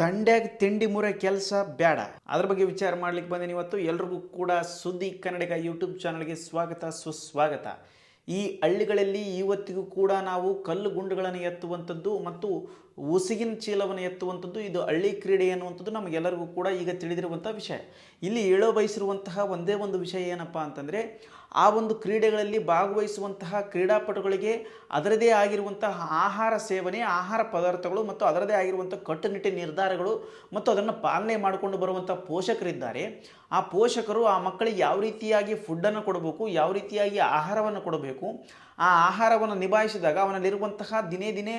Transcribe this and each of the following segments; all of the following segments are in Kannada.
ತಂಡ್ಯಾಗ ತಿಂಡಿ ಮುರೆ ಕೆಲಸ ಬೇಡ ಅದ್ರ ಬಗ್ಗೆ ವಿಚಾರ ಮಾಡ್ಲಿಕ್ಕೆ ಬಂದೇನೆ ಇವತ್ತು? ಎಲ್ರಿಗೂ ಕೂಡ ಸುದ್ದಿ ಕನ್ನಡಿಗ ಯೂಟ್ಯೂಬ್ ಚಾನಲ್ಗೆ ಸ್ವಾಗತ, ಸುಸ್ವಾಗತ. ಈ ಹಳ್ಳಿಗಳಲ್ಲಿ ಇವತ್ತಿಗೂ ಕೂಡ ನಾವು ಕಲ್ಲು ಗುಂಡುಗಳನ್ನು ಎತ್ತುವಂಥದ್ದು ಮತ್ತು ಉಸಿಗಿನ ಚೀಲವನ್ನು ಎತ್ತುವಂಥದ್ದು, ಇದು ಹಳ್ಳಿ ಕ್ರೀಡೆ ಅನ್ನುವಂಥದ್ದು ನಮಗೆಲ್ಲರಿಗೂ ಕೂಡ ಈಗ ತಿಳಿದಿರುವಂಥ ವಿಷಯ. ಇಲ್ಲಿ ಹೇಳೋ ಬಯಸಿರುವಂತಹ ಒಂದೇ ಒಂದು ವಿಷಯ ಏನಪ್ಪ ಅಂತಂದರೆ, ಆ ಒಂದು ಕ್ರೀಡೆಗಳಲ್ಲಿ ಭಾಗವಹಿಸುವಂತಹ ಕ್ರೀಡಾಪಟುಗಳಿಗೆ ಅದರದೇ ಆಗಿರುವಂತಹ ಆಹಾರ ಸೇವನೆ, ಆಹಾರ ಪದಾರ್ಥಗಳು ಮತ್ತು ಅದರದೇ ಆಗಿರುವಂಥ ಕಟ್ಟುನಿಟ್ಟಿನ ನಿರ್ಧಾರಗಳು ಮತ್ತು ಅದನ್ನು ಪಾಲನೆ ಮಾಡಿಕೊಂಡು ಬರುವಂಥ ಪೋಷಕರಿದ್ದಾರೆ. ಆ ಪೋಷಕರು ಆ ಮಕ್ಕಳಿಗೆ ಯಾವ ರೀತಿಯಾಗಿ ಫುಡ್ಡನ್ನು ಕೊಡಬೇಕು, ಯಾವ ರೀತಿಯಾಗಿ ಆಹಾರವನ್ನು ಕೊಡಬೇಕು, ಆ ಆಹಾರವನ್ನು ನಿಭಾಯಿಸಿದಾಗ ಅವನಲ್ಲಿರುವಂತಹ ದಿನೇ ದಿನೇ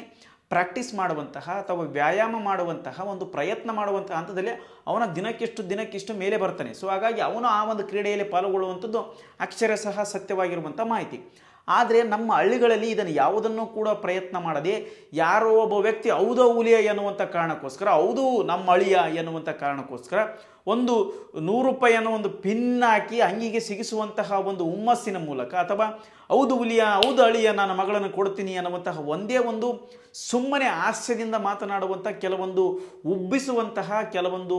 ಪ್ರಾಕ್ಟೀಸ್ ಮಾಡುವಂತಹ ಅಥವಾ ವ್ಯಾಯಾಮ ಮಾಡುವಂತಹ ಒಂದು ಪ್ರಯತ್ನ ಮಾಡುವಂತಹ ಹಂತದಲ್ಲಿ ಅವನ ದಿನಕ್ಕಿಷ್ಟು ದಿನಕ್ಕಿಷ್ಟು ಮೇಲೆ ಬರ್ತಾನೆ. ಸೊ ಹಾಗಾಗಿ ಅವನು ಆ ಒಂದು ಕ್ರೀಡೆಯಲ್ಲಿ ಪಾಲ್ಗೊಳ್ಳುವಂಥದ್ದು ಅಕ್ಷರ ಸಹ ಸತ್ಯವಾಗಿರುವಂಥ ಮಾಹಿತಿ. ಆದರೆ ನಮ್ಮ ಹಳ್ಳಿಗಳಲ್ಲಿ ಇದನ್ನು ಯಾವುದನ್ನು ಕೂಡ ಪ್ರಯತ್ನ ಮಾಡದೆ ಯಾರೋ ಒಬ್ಬ ವ್ಯಕ್ತಿ ಹೌದೋ ಹುಲಿಯ ಎನ್ನುವಂಥ ಕಾರಣಕ್ಕೋಸ್ಕರ, ಹೌದು ನಮ್ಮ ಅಳಿಯ ಎನ್ನುವಂಥ ಕಾರಣಕ್ಕೋಸ್ಕರ ಒಂದು ನೂರು ರೂಪಾಯಿಯನ್ನು ಒಂದು ಪಿನ್ ಹಾಕಿ ಅಂಗಿಗೆ ಸಿಗಿಸುವಂತಹ ಒಂದು ಹುಮ್ಮಸ್ಸಿನ ಮೂಲಕ ಅಥವಾ ಹೌದು ಹುಲಿಯ, ಹೌದು ಅಳಿಯ ನಾನು ಮಗಳನ್ನು ಕೊಡ್ತೀನಿ ಅನ್ನುವಂತಹ ಒಂದೇ ಒಂದು ಸುಮ್ಮನೆ ಹಾಸ್ಯದಿಂದ ಮಾತನಾಡುವಂಥ ಕೆಲವೊಂದು ಉಬ್ಬಿಸುವಂತಹ ಕೆಲವೊಂದು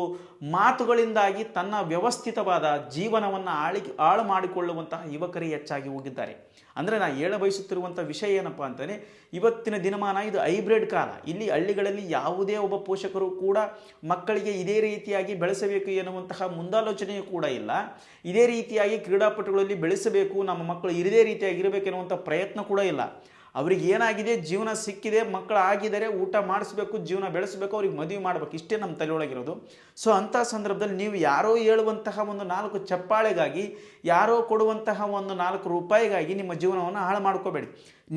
ಮಾತುಗಳಿಂದಾಗಿ ತನ್ನ ವ್ಯವಸ್ಥಿತವಾದ ಜೀವನವನ್ನು ಆಳಿ ಹಾಳು ಮಾಡಿಕೊಳ್ಳುವಂತಹ ಯುವಕರೇ ಹೆಚ್ಚಾಗಿ ಹೋಗಿದ್ದಾರೆ. ಅಂದರೆ ನಾ ಹೇಳ ಬಯಸುತ್ತಿರುವಂಥ ವಿಷಯ ಏನಪ್ಪ ಅಂತಂದರೆ, ಇವತ್ತಿನ ದಿನಮಾನ ಇದು ಹೈಬ್ರಿಡ್ ಕಾಲ. ಇಲ್ಲಿ ಹಳ್ಳಿಗಳಲ್ಲಿ ಯಾವುದೇ ಒಬ್ಬ ಪೋಷಕರು ಕೂಡ ಮಕ್ಕಳಿಗೆ ಇದೇ ರೀತಿಯಾಗಿ ಬೆಳೆಸಬೇಕು ಎನ್ನುವಂತಹ ಮುಂದಾಲೋಚನೆಯೂ ಕೂಡ ಇಲ್ಲ. ಇದೇ ರೀತಿಯಾಗಿ ಕ್ರೀಡಾಪಟುಗಳಲ್ಲಿ ಬೆಳೆಸಬೇಕು, ನಮ್ಮ ಮಕ್ಕಳು ಇದೇ ರೀತಿಯಾಗಿ ಇರಬೇಕೆನ್ನುವಂಥ ಪ್ರಯತ್ನ ಕೂಡ ಇಲ್ಲ. ಅವ್ರಿಗೆ ಏನಾಗಿದೆ, ಜೀವನ ಸಿಕ್ಕಿದೆ ಮಕ್ಕಳು ಆಗಿದ್ದಾರೆ, ಊಟ ಮಾಡಿಸ್ಬೇಕು, ಜೀವನ ಬೆಳೆಸಬೇಕು, ಅವ್ರಿಗೆ ಮದುವೆ ಮಾಡಬೇಕು. ಇಷ್ಟೇ ನಮ್ಮ ತಲೆಯೊಳಗಿರೋದು. ಸೊ ಅಂಥ ಸಂದರ್ಭದಲ್ಲಿ ನೀವು ಯಾರೋ ಹೇಳುವಂತಹ ಒಂದು ನಾಲ್ಕು ಚಪ್ಪಾಳೆಗಾಗಿ, ಯಾರೋ ಕೊಡುವಂತಹ ಒಂದು ನಾಲ್ಕು ರೂಪಾಯಿಗಾಗಿ ನಿಮ್ಮ ಜೀವನವನ್ನು ಹಾಳು ಮಾಡ್ಕೋಬೇಡಿ.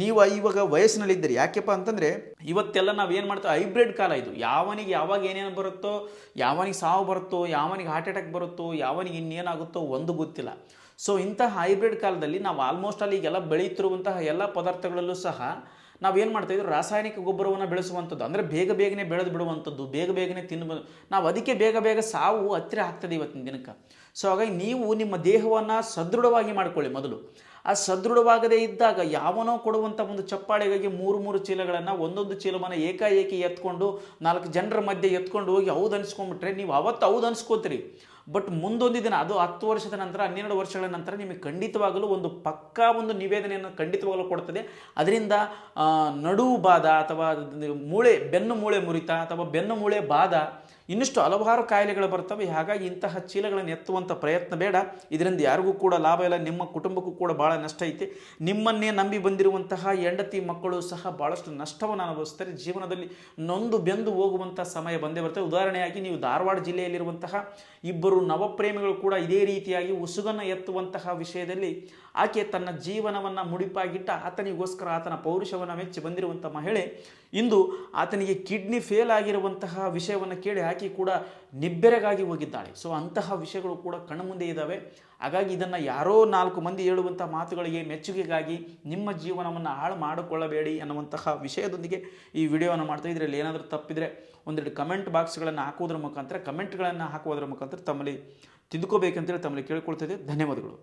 ನೀವು ಇವಾಗ ವಯಸ್ಸಿನಲ್ಲಿದ್ದೀರಿ. ಯಾಕೆಪ್ಪ ಅಂತಂದರೆ ಇವತ್ತೆಲ್ಲ ನಾವು ಏನು ಮಾಡ್ತೀವಿ? ಹೈಬ್ರಿಡ್ ಕಾಲ ಇದು. ಯಾವನಿಗೆ ಯಾವಾಗ ಏನೇನು ಬರುತ್ತೋ, ಯಾವನಿಗೆ ಸಾವು ಬರುತ್ತೋ, ಯಾವನಿಗೆ ಹಾರ್ಟ್ ಅಟ್ಯಾಕ್ ಬರುತ್ತೋ, ಯಾವನಿಗೆ ಇನ್ನೇನಾಗುತ್ತೋ ಒಂದು ಗೊತ್ತಿಲ್ಲ. ಸೊ ಇಂತಹ ಹೈಬ್ರಿಡ್ ಕಾಲದಲ್ಲಿ ನಾವು ಆಲ್ಮೋಸ್ಟ್ ಅಲ್ಲಿ ಈಗೆಲ್ಲ ಬೆಳೆಯುತ್ತಿರುವಂತಹ ಎಲ್ಲ ಪದಾರ್ಥಗಳಲ್ಲೂ ಸಹ ನಾವೇನು ಮಾಡ್ತಾ ಇದ್ರು ರಾಸಾಯನಿಕ ಗೊಬ್ಬರವನ್ನು ಬೆಳೆಸುವಂಥದ್ದು. ಅಂದರೆ ಬೇಗ ಬೇಗನೆ ಬೆಳೆದು ಬಿಡುವಂಥದ್ದು, ಬೇಗ ಬೇಗನೆ ತಿನ್ನು ನಾವು ಅದಕ್ಕೆ ಬೇಗ ಬೇಗ ಸಾವು ಹತ್ತಿರ ಆಗ್ತದೆ ಇವತ್ತಿನ ದಿನಕ್ಕೆ. ಸೊ ಹಾಗಾಗಿ ನೀವು ನಿಮ್ಮ ದೇಹವನ್ನು ಸದೃಢವಾಗಿ ಮಾಡಿಕೊಳ್ಳಿ ಮೊದಲು. ಆ ಸದೃಢವಾಗದೇ ಇದ್ದಾಗ ಯಾವನೋ ಕೊಡುವಂಥ ಒಂದು ಚಪ್ಪಾಳೆಗಾಗಿ ಮೂರು ಮೂರು ಚೀಲಗಳನ್ನು ಒಂದೊಂದು ಚೀಲವನ್ನು ಏಕಾಏಕಿ ಎತ್ಕೊಂಡು ನಾಲ್ಕು ಜನರ ಮಧ್ಯೆ ಎತ್ಕೊಂಡು ಹೋಗಿ ಹೌದು ಅನಿಸ್ಕೊಂಡ್ಬಿಟ್ರೆ ನೀವು ಅವತ್ತು ಹೌದು ಅನಿಸ್ಕೋತೀರಿ. ಬಟ್ ಮುಂದೊಂದು ದಿನ, ಅದು ಹತ್ತು ವರ್ಷದ ನಂತರ, ಹನ್ನೆರಡು ವರ್ಷಗಳ ನಂತರ ನಿಮಗೆ ಖಂಡಿತವಾಗಲೂ ಒಂದು ಪಕ್ಕಾ ಒಂದು ನಿವೇದನೆಯನ್ನು ಖಂಡಿತವಾಗಲೂ ಕೊಡ್ತದೆ. ಅದರಿಂದ ನಡುವು ಬಾಧ ಅಥವಾ ಮೂಳೆ, ಬೆನ್ನು ಮೂಳೆ ಮುರಿತ ಅಥವಾ ಬೆನ್ನು ಮೂಳೆ ಬಾದ ಇನ್ನಿಷ್ಟು ಹಲವಾರು ಕಾಯಿಲೆಗಳು ಬರ್ತವೆ. ಹಾಗಾಗಿ ಇಂತಹ ಚೀಲಗಳನ್ನು ಎತ್ತುವಂಥ ಪ್ರಯತ್ನ ಬೇಡ. ಇದರಿಂದ ಯಾರಿಗೂ ಕೂಡ ಲಾಭ ಇಲ್ಲ. ನಿಮ್ಮ ಕುಟುಂಬಕ್ಕೂ ಕೂಡ ಭಾಳ ನಷ್ಟ ಐತೆ. ನಿಮ್ಮನ್ನೇ ನಂಬಿ ಬಂದಿರುವಂತಹ ಹೆಂಡತಿ ಮಕ್ಕಳು ಸಹ ಭಾಳಷ್ಟು ನಷ್ಟವನ್ನು ಅನುಭವಿಸ್ತಾರೆ. ಜೀವನದಲ್ಲಿ ನೊಂದು ಬೆಂದು ಹೋಗುವಂಥ ಸಮಯ ಬಂದೇ ಬರ್ತದೆ. ಉದಾಹರಣೆಯಾಗಿ ನೀವು ಧಾರವಾಡ ಜಿಲ್ಲೆಯಲ್ಲಿರುವಂತಹ ಇಬ್ಬರು ನವಪ್ರೇಮಿಗಳು ಕೂಡ ಇದೇ ರೀತಿಯಾಗಿ ಉಸುಗನ್ನು ಎತ್ತುವಂತಹ ವಿಷಯದಲ್ಲಿ ಆಕೆ ತನ್ನ ಜೀವನವನ್ನು ಮುಡಿಪಾಗಿಟ್ಟ ಆತನಿಗೋಸ್ಕರ ಆತನ ಪೌರುಷವನ್ನು ಮೆಚ್ಚಿ ಬಂದಿರುವಂಥ ಮಹಿಳೆ ಇಂದು ಆತನಿಗೆ ಕಿಡ್ನಿ ಫೇಲ್ ಆಗಿರುವಂತಹ ವಿಷಯವನ್ನು ಕೇಳಿ ಆಕೆ ಕೂಡ ನಿಬ್ಬೆರಗಾಗಿ ಹೋಗಿದ್ದಾಳೆ. ಸೊ ಅಂತಹ ವಿಷಯಗಳು ಕೂಡ ಕಣ್ಮುಂದೆ ಇದ್ದಾವೆ. ಹಾಗಾಗಿ ಇದನ್ನು ಯಾರೋ ನಾಲ್ಕು ಮಂದಿ ಹೇಳುವಂಥ ಮಾತುಗಳಿಗೆ ಮೆಚ್ಚುಗೆಗಾಗಿ ನಿಮ್ಮ ಜೀವನವನ್ನು ಹಾಳು ಮಾಡಿಕೊಳ್ಳಬೇಡಿ ಅನ್ನುವಂತಹ ವಿಷಯದೊಂದಿಗೆ ಈ ವಿಡಿಯೋವನ್ನು ಮಾಡ್ತಾ ಇದರಲ್ಲಿ ಏನಾದರೂ ತಪ್ಪಿದರೆ ಒಂದೆರಡು ಕಮೆಂಟ್ ಬಾಕ್ಸ್ಗಳನ್ನು ಹಾಕೋದ್ರ ಮುಖಾಂತರ ಕಮೆಂಟ್ಗಳನ್ನು ಹಾಕುವುದರ ಮುಖಾಂತರ ತಮ್ಮಲ್ಲಿ ತಿದ್ದುಕೋಬೇಕಂತೇಳಿ ತಮ್ಮಲ್ಲಿ ಕೇಳ್ಕೊಳ್ತಿದ್ದೆ ಧನ್ಯವಾದಗಳು.